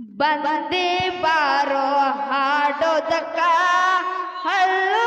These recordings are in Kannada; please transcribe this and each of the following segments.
ಬಂದೇ ಬಾರೋ ಹಾಡೋದಕ್ಕ ಹಳ್ಳು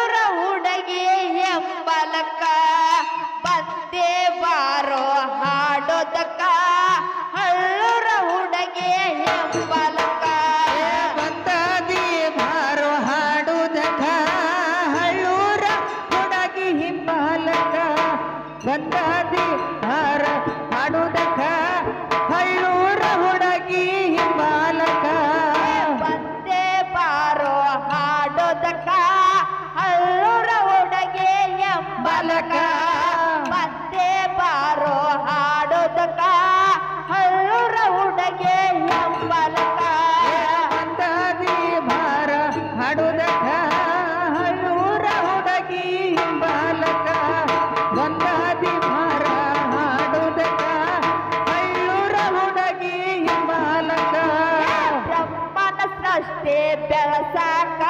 ಅಷ್ಟೇ ಬೆಳಸಾಕ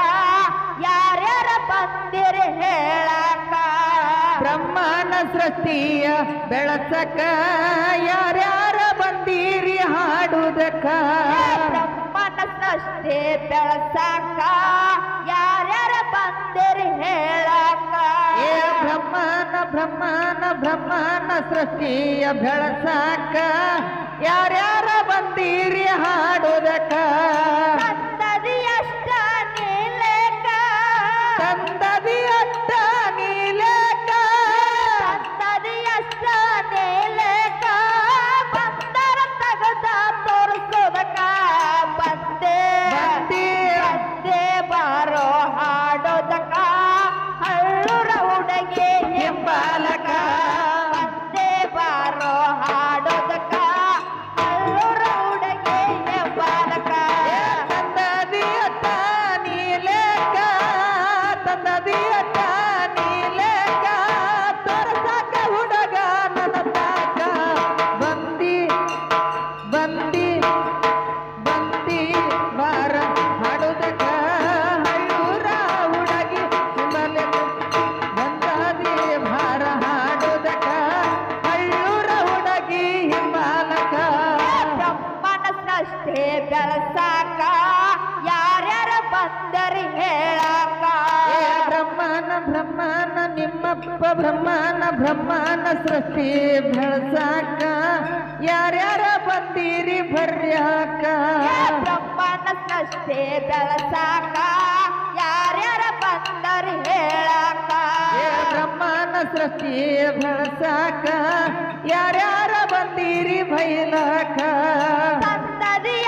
ಯಾರ್ಯಾರ ಬಂದಿರಿ ಹೇಳಾಕ? ಬ್ರಹ್ಮನ ಸೃಷ್ಟಿಯ ಬೆಳಸಕ ಯಾರ್ಯಾರ ಬಂದಿರಿ ಹಾಡುದಕ್ಕ ಬ್ರಹ್ಮನ ಸೃಷ್ಟಿ ಬೆಳಸಾಕ ಯಾರ್ಯಾರ ಬಂದಿರಿ ಹೇಳಾಕ? ಏ ಬ್ರಹ್ಮನ ಬ್ರಹ್ಮನ ಬ್ರಹ್ಮನ ಸೃಷ್ಟಿಯ ಬೆಳಸಾಕ ಯಾರ್ಯಾರ ಬಂದಿರಿ ಹಾಡುದಕ್ಕ ತಪ್ಪ ಬ್ರಹ್ಮನ ಬ್ರಹ್ಮನ ಸೃಷ್ಟಿ ಬೆಳಸಾಕ. ಯಾರ್ಯಾರ ಬಂದಿರಿ ಬರ್ಯಾಕ? ಬ್ರಹ್ಮನ ಸೃಷ್ಟಿ ಬೆಳಸಾಕ. ಯಾರ್ಯಾರ ಬಂದರಿ ಹೇಳಾಕ? ಬ್ರಹ್ಮನ ಸೃಷ್ಟಿ ಬೆಳಸಾಕ. ಯಾರ್ಯಾರ ಬಂದಿರಿ ಬೈಲಾಕ? ಸಂತದಿಯ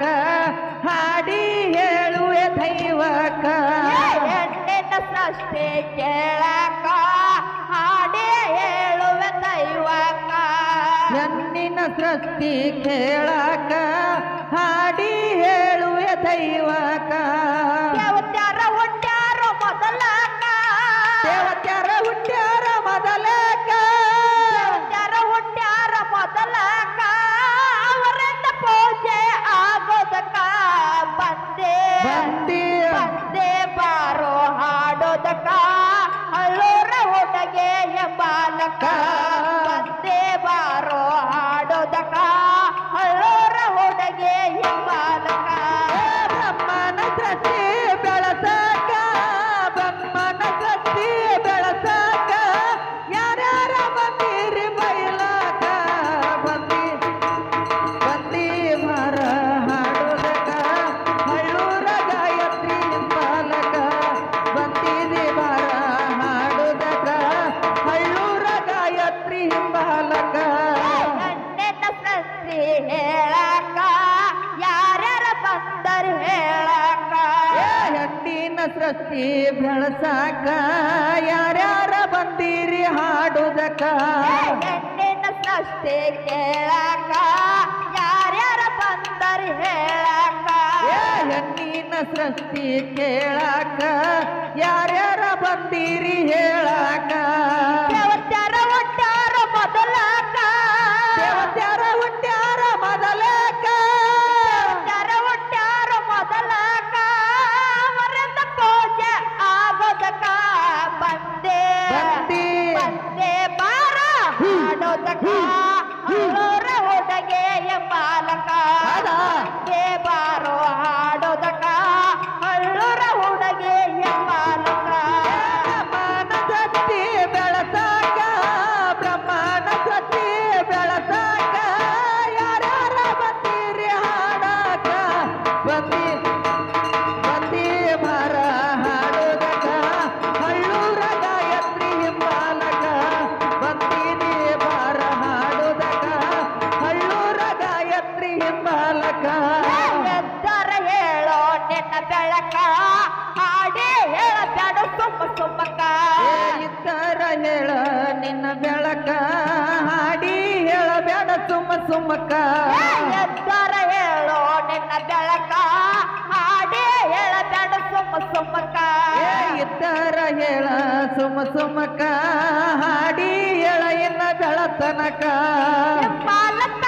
ಕೇಳಕ. ಸೃಷ್ಟಿ ಕೇಳಕ. ಹಾಡಿ ಹೇಳುವ ದೈವಕ. ಹೆಣ್ಣಿನ ಸೃಷ್ಟಿ ಕೇಳಕ. ಹಾಡಿ ಹೇಳುವ ದೈವಕ. ಶಕ್ತಿ ಕೇಳಕ ಹೇಳು ನಿನ್ನ ಬೆಳಕ ಹಾಡಿ ಹೇಳಬೇಡ ಸುಮ್ಮ ಸುಮ್ಮಕ್ಕ ಎದ್ದಾರ ಹೇಳು ನಿನ್ನ ಬೆಳಕ ಹಾಡಿ ಹೇಳಬೇಡ ಸುಮ್ಮ ಸುಮ್ಮಕ್ಕ ಇದ್ದಾರ ಹೇಳ ಸುಮ್ಮ ಸುಮ್ಮಕ್ಕ ಹಾಡಿ ಹೇಳ ಇನ್ನ ಬೆಳತನಕ ಪಾಲಕ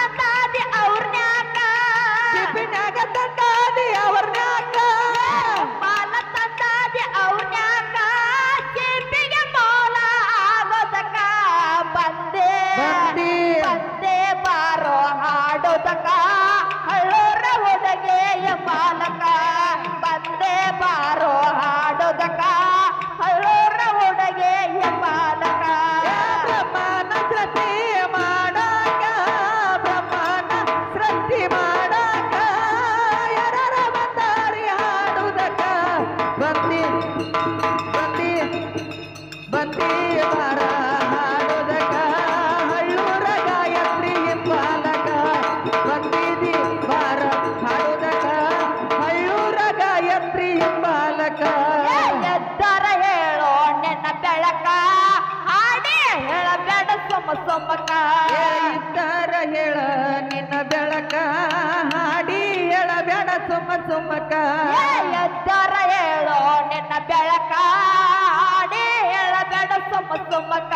ಸೊಮ್ಮಕ್ಕ ಇದ್ದರ ಹೇಳ ನಿನ್ನ ಬೆಳಕ. ಹಾಡಿ ಹೇಳಬೇಡ ಸುಮ್ಮ ಸುಮ್ಮಕ್ಕ ಎತ್ತರ ಹೇಳೋ ನಿನ್ನ ಬೆಳಕ. ಹಾಡಿ ಹೇಳಬೇಡ ಸುಮ್ಮ ಸುಮ್ಮಕ್ಕ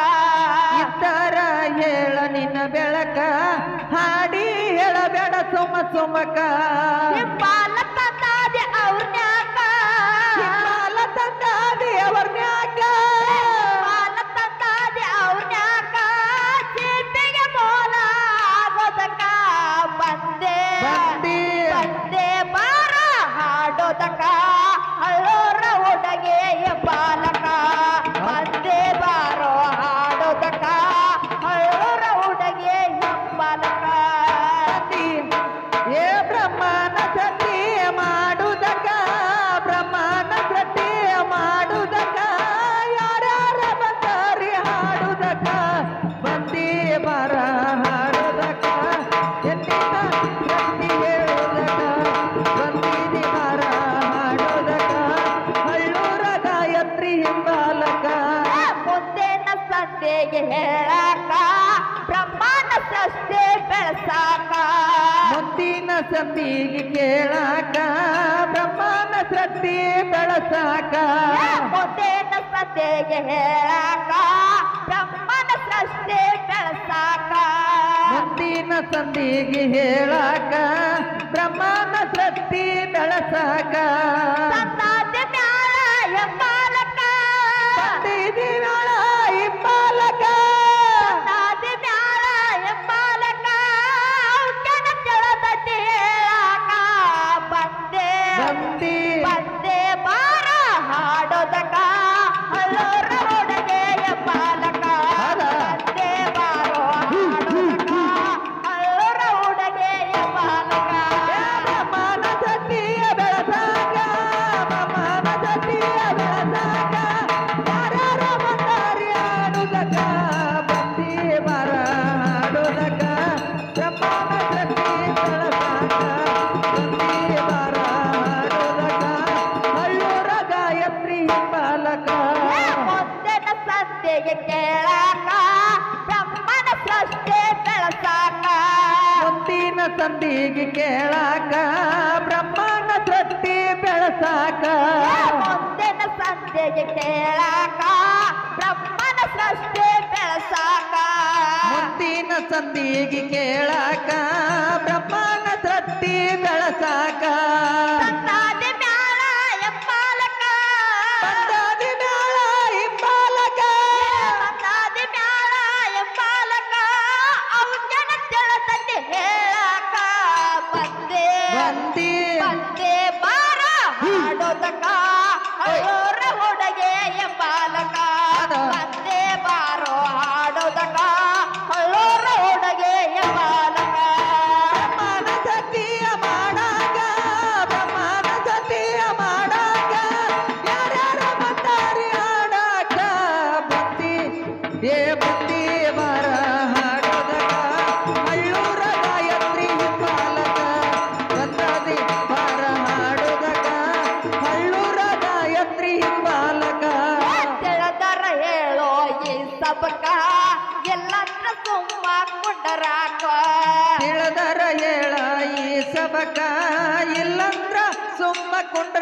ಇದ್ದರ ಹೇಳ ನಿನ್ನ ಬೆಳಕ. ಹಾಡಿ ಹೇಳಬೇಡ ಸುಮ್ಮ ಸುಮ್ಮಕ್ಕ ಬಾಲ ಮುತ್ತಿನ ಸತಿಗೆ ಕೇಳಾಕ? ಬ್ರಹ್ಮನ ಸತಿ ಬೆಳಸಾಕ? ಮುತ್ತಿನ ಸತಿಗೆ ಹೇಳಾಕ? ಬ್ರಹ್ಮನ ಸತಿ ಬೆಳಸಾಕ? ಮುತ್ತಿನ ಸಂದಿಗೆ ಹೇಳಾಕ? ಬ್ರಹ್ಮನ ಸತಿ ಬೆಳಸಾಕ? ಸಂತಾದ ಮ್ಯಾಲ ಎಂಬಾಲಕ? ಸಂದಿದಿನ ಸಂದೀಗ್ ಕೇಳಾಕ ಬ್ರಹ್ಮಾಂಡ ತೃಪ್ತಿ ಬೆಳಸಾಕ. ಮುಂದಿನ ಸಂತೆಗೆ ಕೇಳಾಕ ಬ್ರಹ್ಮನ ಸೃಷ್ಟಿ ಬೆಳಸಾಕ. ಮುಂದಿನ ಸಂದಿಗೆ ಕೇಳಾಕ ಬ್ರಹ್ಮಾಂಡ ತೃಪ್ತಿ ಬೆಳಸಾಕ.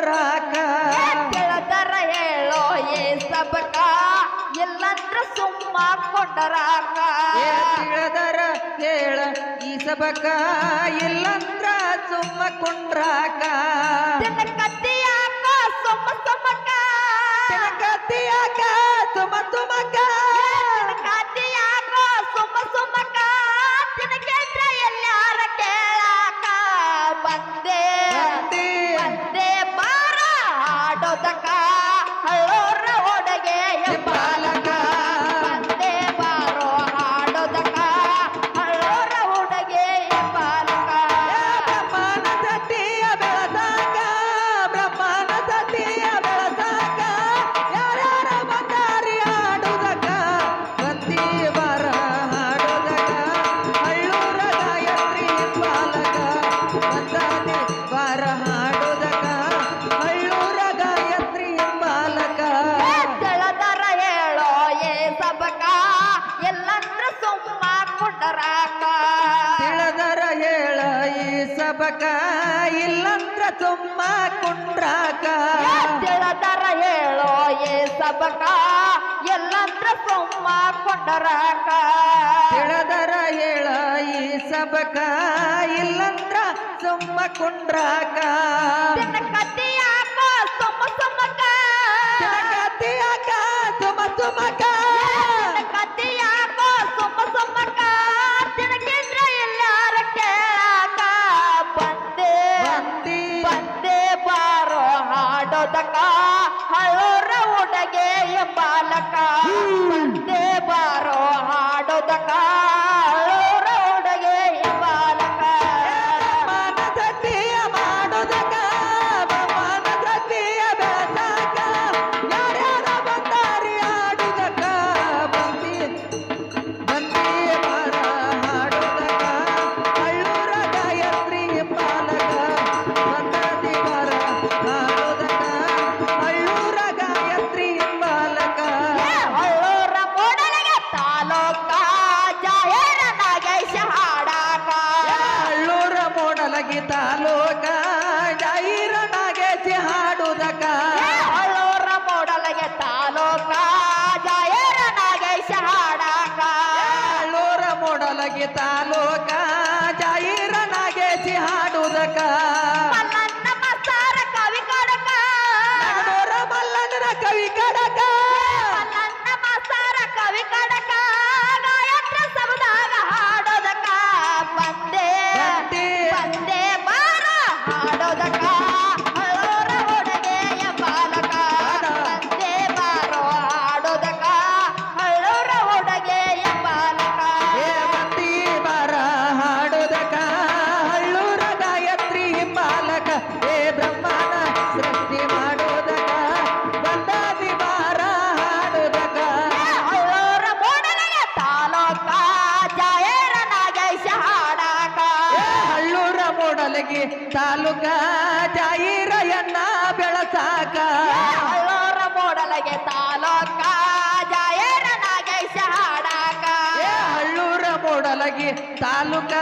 ಬರಾಕ ಕೇಳದರ ಹೇಳೋ ಏಸಬಕ ಇಲ್ಲಂದ್ರ ಸುಮ್ಮ ಕೊಂಡರಾಕ ಕೇಳದರ ಹೇಳ ಈಸಬಕ ಇಲ್ಲಂದ್ರ ಸುಮ್ಮ ಕೊಂಡ್ರಾಕ ಕತ್ತಿಯಾಕ ಸುಮ್ಮ ಸುಮಕ ಇಲ್ಲಂದ್ರ ಸುಮ್ಮ ಕುಂಡ್ರಾಕ ತಿಳಿದರ ಹೇಳೋ ಏ ಸಬಕ ಎಲ್ಲಂದ್ರ ಸುಮ್ಮ ಕೊಂಡರಾಕ ತಿಳಿದರ ಹೇಳ ಈ ಸಬಕ ಇಲ್ಲಂದ್ರ ಸುಮ್ಮ ಕುಂಡ್ರಾಕ ಕತ್ತಿಯಾಕ ಸುಮ್ಮ ಸುಮ್ಮಕ ಕತ್ತಿಯಾಕ ಸುಮ ಸುಮಕ ಬಂದೆ ಬಾರೋ ಹಾಡೋದಕ್ಕ. ಒಳಗೆ ತಾಲೋಕ ಕೊಡಲಗಿ ತಾಲೂಕಾ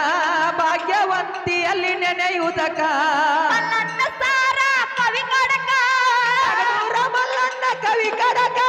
ಭಾಗ್ಯವಂತಿಯಲ್ಲಿ ನೆನೆಯುವುದಕ. ಸಾರ ಕವಿ ಕಡಕ. ಕವಿ ಕಡಕ.